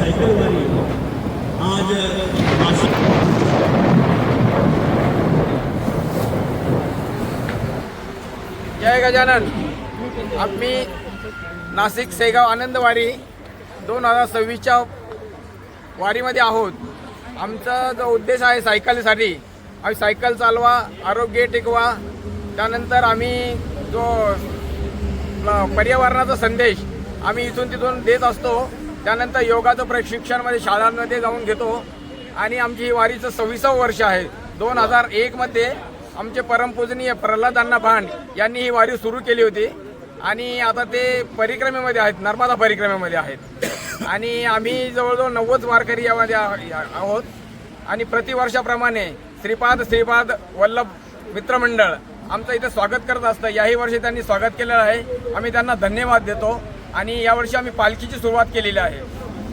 Cycle आज नाशिक जय गजानन. आम्ही नाशिक सेगाव आनंदवारी दोन हजार सव्वीसच्या वारीमध्ये आहोत. आमचा जो उद्देश आहे सायकलसाठी आम्ही सायकल चालवा आरोग्य टिकवा त्यानंतर आम्ही जो पर्यावरणाचा संदेश आम्ही इथून तिथून देत असतो. त्यानंतर योगाचं प्रशिक्षणमध्ये शाळांमध्ये जाऊन घेतो. आणि आमची ही वारीचं सव्वीसावं वर्ष आहे. दोन हजार एकमध्ये आमचे परमपूजनीय प्रल्हाद अण्णा भांड यांनी ही वारी सुरू केली होती. आणि आता ते परिक्रमेमध्ये आहेत नर्मदा परिक्रमेमध्ये आहेत. आणि आम्ही जवळजवळ नव्वद वारकरी यामध्ये या- आहोत. आणि प्रतिवर्षाप्रमाणे श्रीपाद श्रीपाद वल्लभ मित्रमंडळ आमचं इथे स्वागत करत असतं. याही वर्षी त्यांनी स्वागत केलेलं आहे. आम्ही त्यांना धन्यवाद देतो. आणि यावर्षी आम्ही पालखीची सुरुवात केलेली आहे.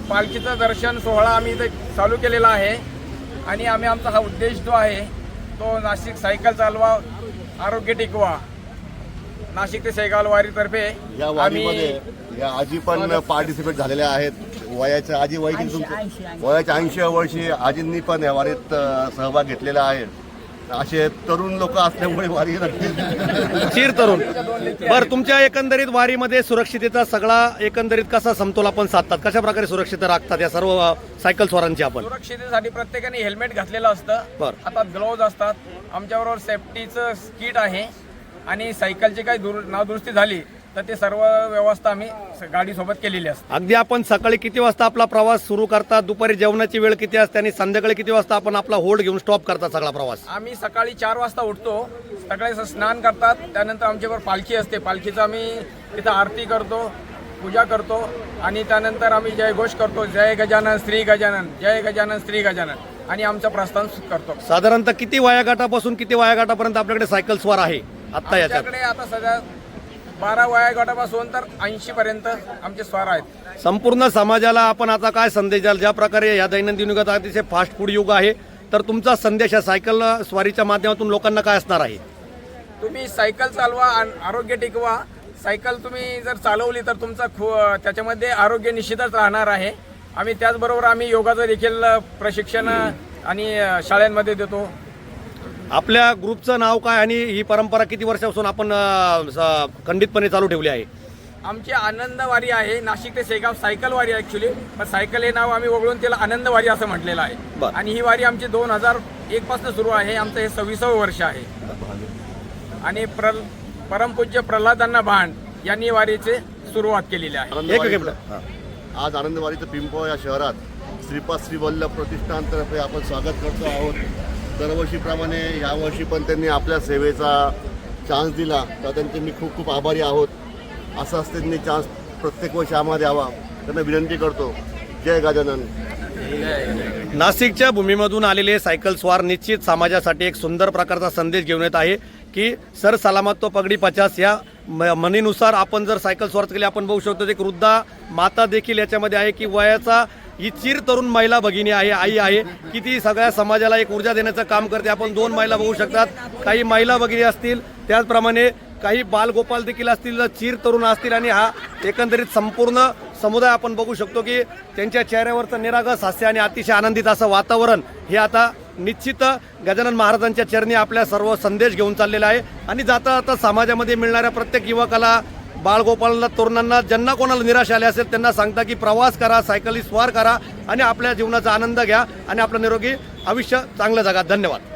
पालखीचं दर्शन सोहळा आम्ही इथे चालू केलेला आहे. आणि आम्ही आमचा हा उद्देश जो आहे तो नाशिक सायकल चालवा आरोग्य टिकवा. नाशिक ते शेगाव वारीतर्फे या वारीमध्ये या आजी पण पार्टिसिपेट झालेल्या आहेत. वयाच्या आजी वय वयाच्या ऐंशी वर्षी आजींनी पण या वारीत सहभाग घेतलेला आहे. असे तरुण लोक असल्यामुळे वारी नक्कीच. चिर तरुण. बर तुमच्या एकंदरीत वारीमध्ये सुरक्षितेचा सगळा एकंदरीत कसा समतोल आपण साधतात? कशा प्रकारे सुरक्षित राखतात या सर्व सायकल स्वारांची आपण? सुरक्षितेसाठी प्रत्येकाने हेल्मेट घातलेलं असतं. बरं. हातात ग्लोव्ज असतात. आमच्याबरोबर सेफ्टीचं किट आहे. आणि सायकलची काही दुर नादुरुस्ती झाली. तर ते सर्व व्यवस्था आम्ही गाडीसोबत केलेली असते. अगदी आपण सकाळी किती वाजता आपला प्रवास सुरू करतात दुपारी जेवणाची वेळ किती असते आणि संध्याकाळी किती वाजता आपण आपला होल्ड घेऊन स्टॉप करतात सगळा प्रवास? आम्ही सकाळी चार वाजता उठतो सकाळी स्नान करतात त्यानंतर आमच्याबरोबर पालखी असते. पालखीचं आम्ही तिथं आरती करतो पूजा करतो आणि त्यानंतर आम्ही जयघोष करतो जय गजानन श्री गजानन जय गजानन श्री गजानन आणि आमचं प्रस्थान करतो. साधारणतः किती वायाघाटापासून किती वायाघाटापर्यंत आपल्याकडे सायकल स्वार आहे आत्ता याच्यात? आमच्याकडे आता सध्या बारा वया गटापासून तर ऐंशी पर्यंत आमचे स्वार आहेत. संपूर्ण समाजाला आपण आता काय संदेश द्याल? ज्या प्रकारे या दैनंदिन युगात अतिशय फास्ट फूड युग आहे तर तुमचा संदेश या सायकल स्वारीच्या माध्यमातून लोकांना काय असणार आहे? तुम्ही सायकल चालवा आणि आरोग्य टिकवा. सायकल तुम्ही जर चालवली तर तुमचं खू त्याच्यामध्ये आरोग्य निश्चितच राहणार आहे. आम्ही त्याचबरोबर आम्ही योगाचं देखील प्रशिक्षण आणि शाळांमध्ये देतो. आपल्या ग्रुपचं नाव काय आणि ही परंपरा किती वर्षापासून आपण खंडितपणे चालू ठेवली आहे? आमची आनंदवारी आहे. नाशिक ते शेगाव सायकल वारी ॲक्च्युली पण सायकल हे नाव आम्ही वगळून त्याला आनंदवारी असं म्हटलेलं आहे. आणि ही वारी आमची दोन हजार एक पासून सुरू आहे. आमचं हे सव्वीसावं वर्ष आहे. आणि प्र परमपूज्य प्रल्हादांना भांड यांनी वारीची सुरुवात केलेली आहे. हा. आज आनंदवारीचं पिंपळ या शहरात श्रीपाद श्रीवल्लभ प्रतिष्ठानतर्फे आपण स्वागत करतो आहोत. दरवर्षीप्रमाणे यावर्षी पण त्यांनी आपल्या सेवेचा चान्स दिला. तर त्यांचे मी खूप खूप आभारी आहोत. असाच त्यांनी चान्स प्रत्येक वर्षी आम्हाला द्यावा. त्यांना विनंती करतो. जय गजानन. नाशिकच्या भूमीमधून आलेले सायकल स्वार निश्चित समाजासाठी एक सुंदर प्रकारचा संदेश घेऊन येत आहे की सर सलामत तो पगडी पचास. या म- म्हणीनुसार आपण जर सायकल स्वार केली आपण बघू शकतो एक वृद्धा माता देखील याच्यामध्ये आहे की वयाचा ही चिर तरुण महिला भगिनी आहे आई आहे. की ती सगळ्या समाजाला एक ऊर्जा देण्याचं काम करते. आपण दोन महिला बघू शकतात. काही महिला भगिनी असतील त्याचप्रमाणे काही बालगोपाल देखील असतील चिर तरुण असतील आणि हा एकंदरीत संपूर्ण समुदाय आपण बघू शकतो की त्यांच्या चेहऱ्यावरचं निरागस हास्य आणि अतिशय आनंदित असं वातावरण हे आता निश्चित गजानन महाराजांच्या चरणी आपल्या सर्व संदेश घेऊन चाललेला आहे. आणि जाता जाता समाजामध्ये मिळणाऱ्या प्रत्येक युवकाला बाळगोपालांना तरुणांना ज्यांना कोणाला निराश आले असेल त्यांना सांगता की प्रवास करा सायकली स्वार करा आणि आपल्या जीवनाचा आनंद घ्या आणि आपलं निरोगी आयुष्य चांगलं जगा. धन्यवाद.